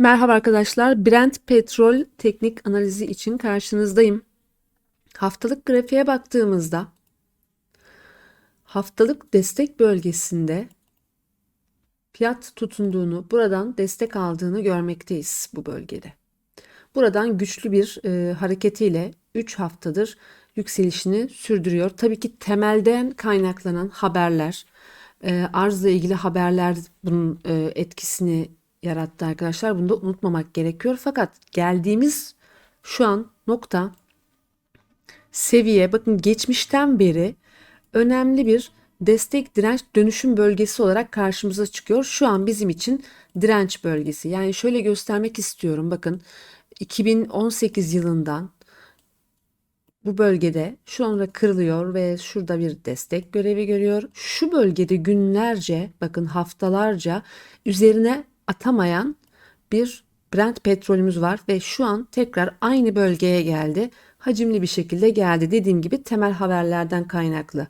Merhaba arkadaşlar. Brent petrol teknik analizi için karşınızdayım. Haftalık grafiğe baktığımızda haftalık destek bölgesinde fiyat tutunduğunu, buradan destek aldığını görmekteyiz bu bölgede. Buradan güçlü bir e, hareketiyle 3 haftadır yükselişini sürdürüyor. Tabii ki temelden kaynaklanan haberler, e, arzla ilgili haberler bunun e, etkisini yarattı arkadaşlar. Bunu da unutmamak gerekiyor. Fakat geldiğimiz şu an nokta seviye bakın geçmişten beri önemli bir destek direnç dönüşüm bölgesi olarak karşımıza çıkıyor. Şu an bizim için direnç bölgesi. Yani şöyle göstermek istiyorum. Bakın 2018 yılından bu bölgede şu anda kırılıyor ve şurada bir destek görevi görüyor. Şu bölgede günlerce bakın haftalarca üzerine atamayan bir Brent petrolümüz var ve şu an tekrar aynı bölgeye geldi. Hacimli bir şekilde geldi. Dediğim gibi temel haberlerden kaynaklı.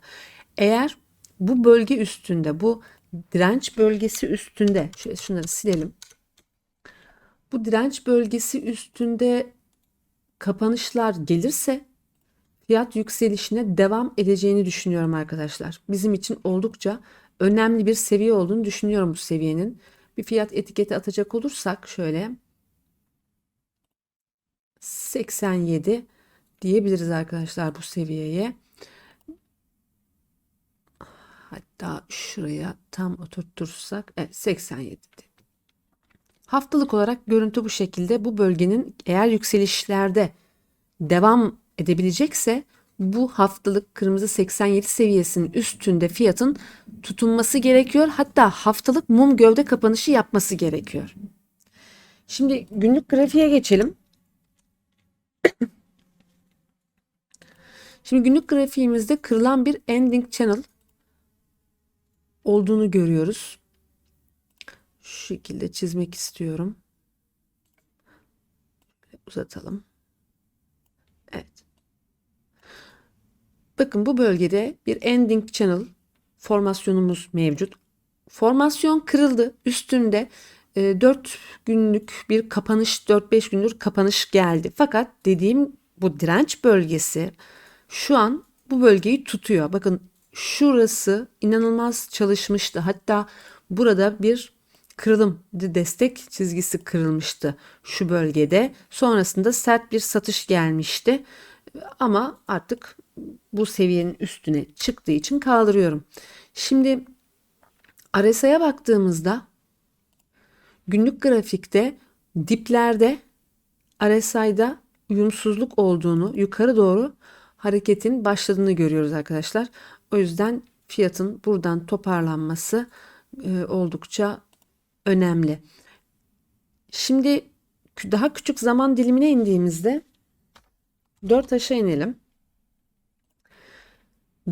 Eğer bu bölge üstünde, bu direnç bölgesi üstünde, şöyle şunları silelim. Bu direnç bölgesi üstünde kapanışlar gelirse fiyat yükselişine devam edeceğini düşünüyorum arkadaşlar. Bizim için oldukça önemli bir seviye olduğunu düşünüyorum bu seviyenin. Bir fiyat etiketi atacak olursak şöyle 87 diyebiliriz arkadaşlar bu seviyeye. Hatta şuraya tam oturtursak evet 87. Haftalık olarak görüntü bu şekilde. Bu bölgenin eğer yükselişlerde devam edebilecekse bu haftalık kırmızı 87 seviyesinin üstünde fiyatın tutunması gerekiyor. Hatta haftalık mum gövde kapanışı yapması gerekiyor. Şimdi günlük grafiğe geçelim. Şimdi günlük grafiğimizde kırılan bir ending channel olduğunu görüyoruz. Şu şekilde çizmek istiyorum. Uzatalım. Evet. Bakın bu bölgede bir ending channel formasyonumuz mevcut. Formasyon kırıldı. Üstünde e, 4 günlük bir kapanış, 4-5 gündür kapanış geldi. Fakat dediğim bu direnç bölgesi şu an bu bölgeyi tutuyor. Bakın şurası inanılmaz çalışmıştı. Hatta burada bir kırılım, destek çizgisi kırılmıştı şu bölgede. Sonrasında sert bir satış gelmişti. Ama artık bu seviyenin üstüne çıktığı için kaldırıyorum. Şimdi RSI'ye baktığımızda günlük grafikte diplerde RSI'da uyumsuzluk olduğunu, yukarı doğru hareketin başladığını görüyoruz arkadaşlar. O yüzden fiyatın buradan toparlanması e, oldukça önemli. Şimdi daha küçük zaman dilimine indiğimizde 4 aşağı inelim.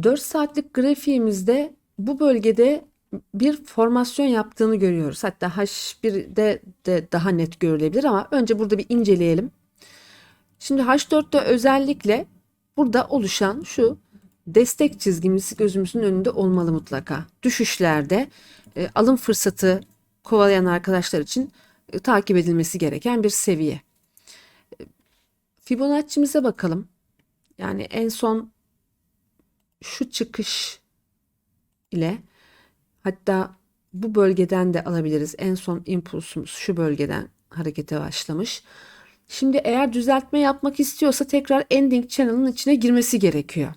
4 saatlik grafiğimizde bu bölgede bir formasyon yaptığını görüyoruz. Hatta H1'de de daha net görülebilir ama önce burada bir inceleyelim. Şimdi H4'te özellikle burada oluşan şu destek çizgimiz gözümüzün önünde olmalı mutlaka. Düşüşlerde e, alım fırsatı kovalayan arkadaşlar için e, takip edilmesi gereken bir seviye. Fibonacci'mize bakalım. Yani en son şu çıkış ile hatta bu bölgeden de alabiliriz. En son impulsumuz şu bölgeden harekete başlamış. Şimdi eğer düzeltme yapmak istiyorsa tekrar ending channel'ın içine girmesi gerekiyor.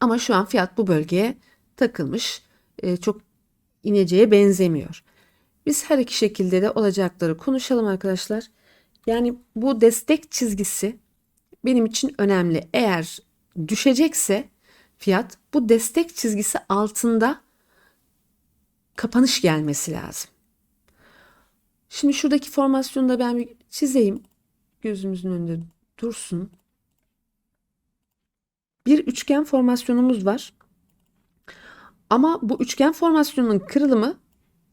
Ama şu an fiyat bu bölgeye takılmış. E, çok ineceğe benzemiyor. Biz her iki şekilde de olacakları konuşalım arkadaşlar. Yani bu destek çizgisi benim için önemli. Eğer düşecekse fiyat bu destek çizgisi altında kapanış gelmesi lazım. Şimdi şuradaki formasyonu da ben bir çizeyim. Gözümüzün önünde dursun. Bir üçgen formasyonumuz var. Ama bu üçgen formasyonun kırılımı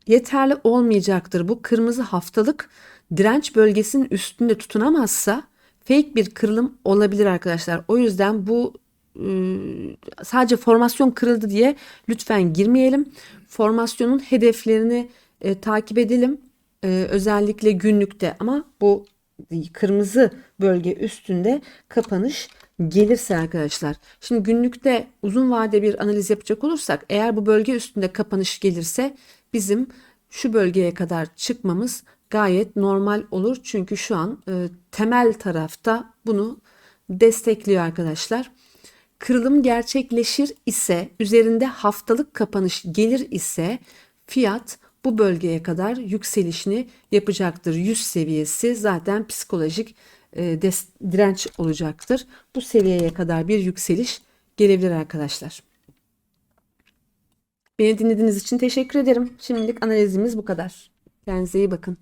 yeterli olmayacaktır. Bu kırmızı haftalık direnç bölgesinin üstünde tutunamazsa fake bir kırılım olabilir arkadaşlar. O yüzden bu ıı, sadece formasyon kırıldı diye lütfen girmeyelim. Formasyonun hedeflerini e, takip edelim. e, özellikle günlükte ama bu kırmızı bölge üstünde kapanış gelirse arkadaşlar. Şimdi günlükte uzun vade bir analiz yapacak olursak eğer bu bölge üstünde kapanış gelirse bizim şu bölgeye kadar çıkmamız gayet normal olur. Çünkü şu an e, temel tarafta bunu destekliyor arkadaşlar. Kırılım gerçekleşir ise üzerinde haftalık kapanış gelir ise fiyat bu bölgeye kadar yükselişini yapacaktır. 100 seviyesi zaten psikolojik e, direnç olacaktır. Bu seviyeye kadar bir yükseliş gelebilir arkadaşlar. Beni dinlediğiniz için teşekkür ederim. Şimdilik analizimiz bu kadar. Kendinize iyi bakın.